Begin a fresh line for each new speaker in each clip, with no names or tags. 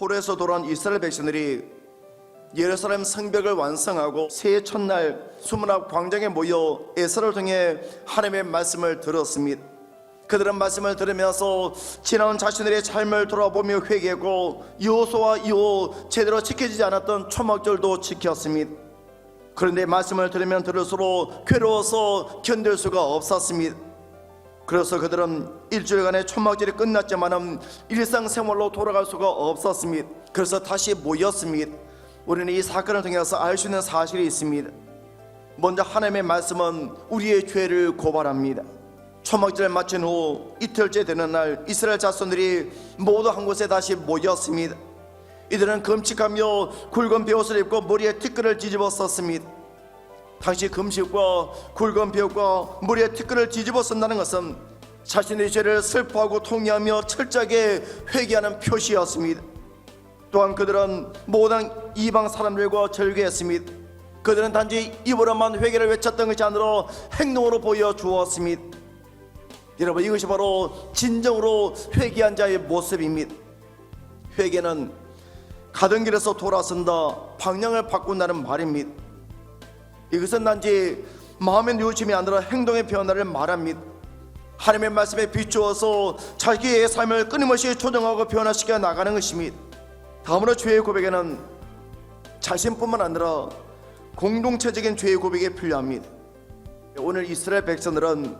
포로에서 돌아온 이스라엘 백성들이 예루살렘 성벽을 완성하고 새해 첫날 수문 앞 광장에 모여 에서를 통해 하나님의 말씀을 들었습니다. 그들은 말씀을 들으면서 지나온 자신들의 삶을 돌아보며 회개하고 여호수아 이후 제대로 지켜지지 않았던 초막절도 지켰습니다. 그런데 말씀을 들으면 들을수록 괴로워서 견딜 수가 없었습니다. 그래서 그들은 일주일간의 초막절이 끝났지만은 일상생활로 돌아갈 수가 없었습니다. 그래서 다시 모였습니다. 우리는 이 사건을 통해서 알 수 있는 사실이 있습니다. 먼저 하나님의 말씀은 우리의 죄를 고발합니다. 초막절을 마친 후 이틀째 되는 날 이스라엘 자손들이 모두 한 곳에 다시 모였습니다. 이들은 금식하며 굵은 베옷을 입고 머리에 티끌을 뒤집어 썼습니다. 당시 금식과 굵은 베옷과 머리에 티끌을 뒤집어 쓴다는 것은 자신의 죄를 슬퍼하고 통회하며 철저하게 회개하는 표시였습니다. 또한 그들은 모든 이방 사람들과 절개했습니다. 그들은 단지 입으로만 회개를 외쳤던 것이 아니라 행동으로 보여 주었습니다. 여러분 이것이 바로 진정으로 회개한 자의 모습입니다. 회개는 가던 길에서 돌아선다, 방향을 바꾼다는 말입니다. 이것은 단지 마음의 누우심이 아니라 행동의 변화를 말합니다. 하나님의 말씀에 비추어서 자기의 삶을 끊임없이 조정하고 변화시켜 나가는 것입니다. 다음으로 죄의 고백에는 자신뿐만 아니라 공동체적인 죄의 고백이 필요합니다. 오늘 이스라엘 백성들은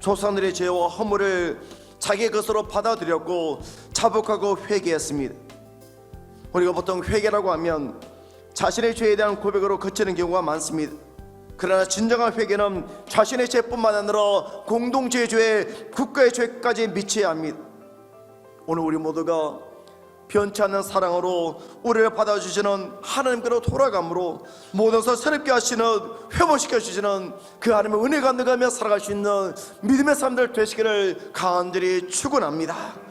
조상들의 죄와 허물을 자기 것으로 받아들였고 자복하고 회개했습니다. 우리가 보통 회개라고 하면 자신의 죄에 대한 고백으로 그치는 경우가 많습니다. 그러나 진정한 회개는 자신의 죄뿐만 아니라 공동체의 죄, 국가의 죄까지 미쳐야 합니다. 오늘 우리 모두가 변치 않는 사랑으로 우리를 받아주시는 하나님께로 돌아감으로 모든 것을 새롭게 하시는 회복시켜 주시는 그 하나님의 은혜가 느가며 살아갈 수 있는 믿음의 사람들 되시기를 간절히 축원합니다.